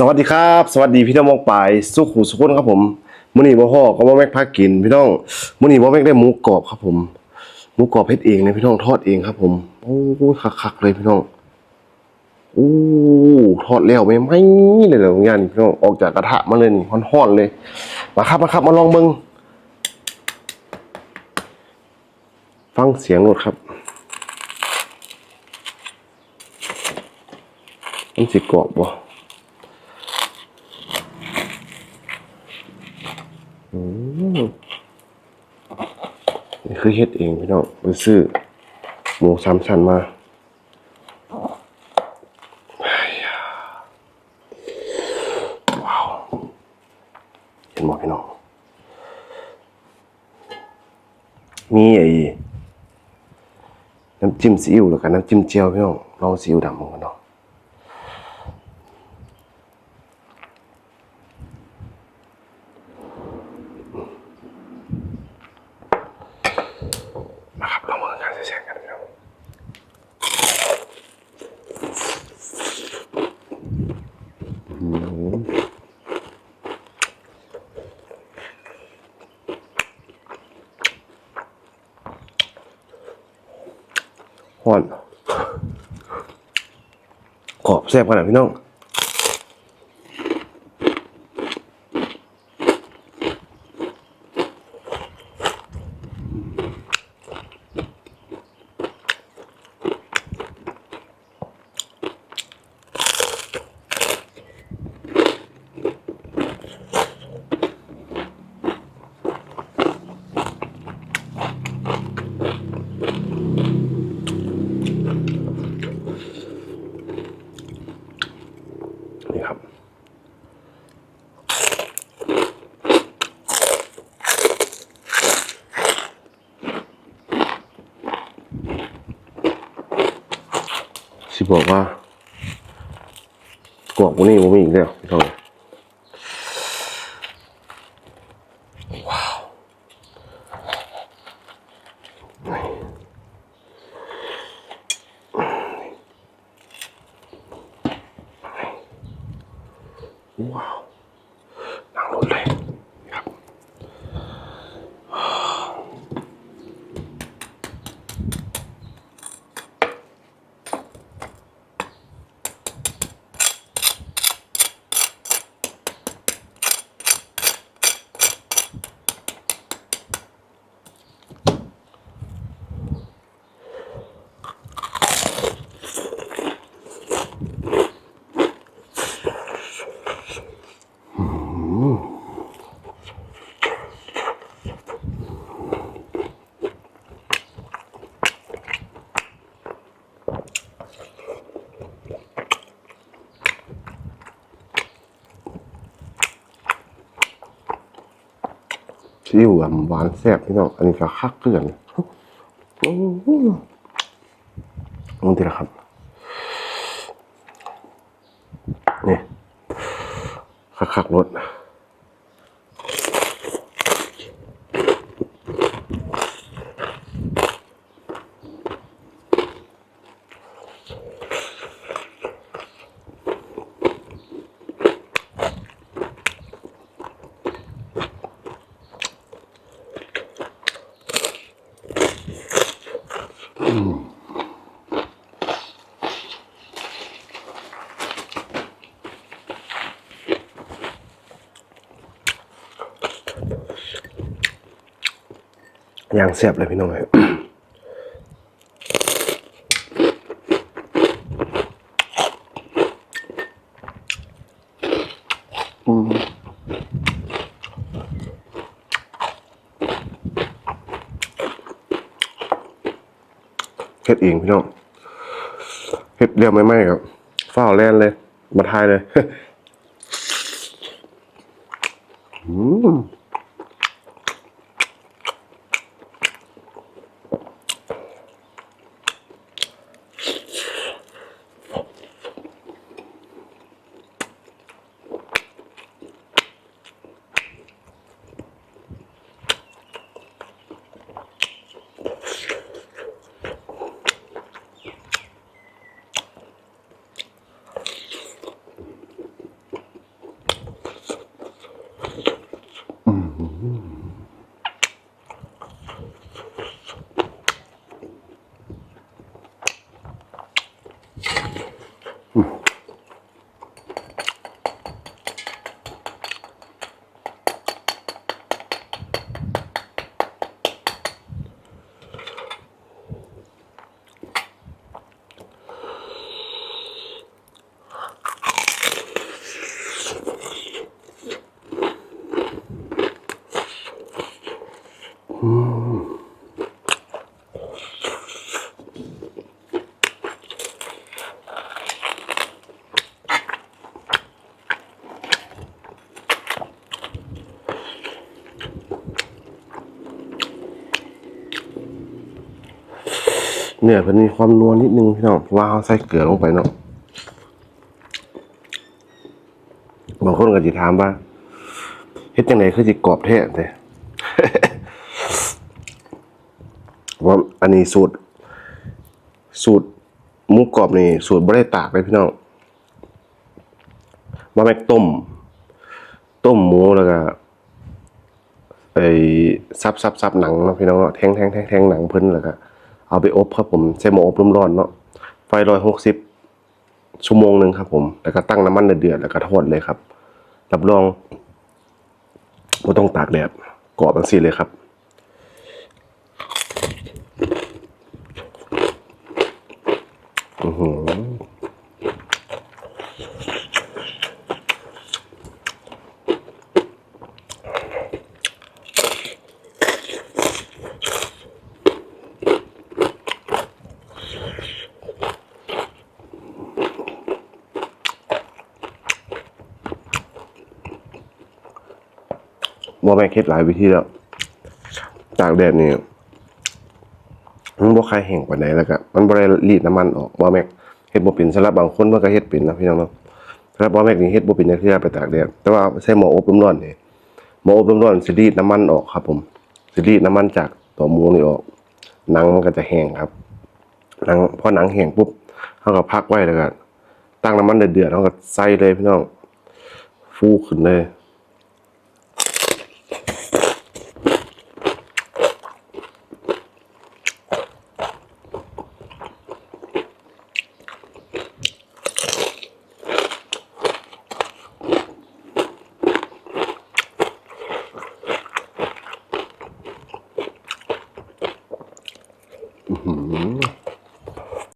สวัสดีครับ สวัสดีพี่น้องมองปลายสุขุสุขนครับผมมื้อนี้บ่ฮอก็บ่แม่กพากิน พี่น้องมื้อนี้บ่แม่กได้หมูกรอบครับผมหมูกรอบเฮ็ดเองเลยพี่น้องทอดเองครับ ผมโอ้ยคักๆเลยพี่น้องโอ้ทอดแล้วไม่ไหมเลยเหรองานนี่พี่น้องออกจากกระทะมาเลยนี่ฮ้อนๆเลยมาครับมาครับมาลองเบิ่งฟังเสียงรถครับมันสิกรอบบ่ นี่คือเฮ็ดเองพี่น้องไปซื้อหมูสามชั้นมาว้าวเห็นบ่พี่น้องมีไอ้น้ำจิ้มซีอิ๊วแล้วกันน้ำจิ้มเจียวพี่น้องลองซีอิ๊วดำมันกันเนาะมาครับลองมากันแชร์กันพี่น้องอืม ฮ้อนกรอบแซ่บขนาดพี่น้อง นี่ครับ สิบอกว่ากรอบกว่านี้ผมมีอีกแล้วพี่น้อง ว้ อิ๊วอะหวานแซ่บพี่น้องอันนี้ก็คักเกลื่อนอื้อหือลองทีละครับนี่คักคักๆรส อย่างแซ่บเลยพี่น้องเอ้ยอืมเฮ็ดเองพี่น้องเฮ็ดเรียวไม่ไหมครับฝ้าแล่นเลย มาทายเลย อืม Whew. เนื้อเพิ่นมีความนัวนิดนึงพี่น้องเพราะว่าเขาใส่เกลือลงไปเนาะบางคนก็สิถามว่าเฮ็ดจังไดคือสิกรอบแท้แต่ว่าอันนี้สูตร สูตรหมูกรอบนี่สูตรบ่ได้ตากเลยพี่น้องว่าแม่กต้ม ต้มหมูแล้วก็ไอ้ซับซับซับหนังเนาะพี่น้องเนาะแทงแทงแทงแทงหนังเพิ่นแล้วก็ เอาไปอบครับผมใช้หม้ออบลมร้อนเนาะไฟร้อยหกสิบชั่วโมงหนึ่งครับ ผมแล้วก็ตั้งน้ำมันเดือดๆแล้วก็ทอดเลยครับ รับรองไม่ต้องตากแดดกรอบจังสี่เลยครับอือหือ ว่าแม่คิดหลายวิธีแล้วตากแดดนี่มันบ่ใครแห้งปานใดแล้วก็มันบ่ได้รีดน้ำมันออกบ่แม่กเฮ็ดบ่เป็นสำหรับบางคนมันก็เฮ็ดเป็นนะพี่น้องเนาะสำหรับบ่แม่กนี่เฮ็ดบ่เป็นจักเทื่อไปตากแดดแต่ว่าใช้หม้ออบลมร้อนนี่หม้ออบลมร้อนสิรีดน้ำมันออกครับ ผมสิรีดน้ำมันจากตัวหมูนี่ออกหนังมันก็จะแห้งครับหนังพอหนังแห้งปุ๊บเฮาก็พักไว้แล้วก็ตั้งน้ำมันเดือดๆเฮาก็ใส่เลยพี่น้องฟูขึ้นเลย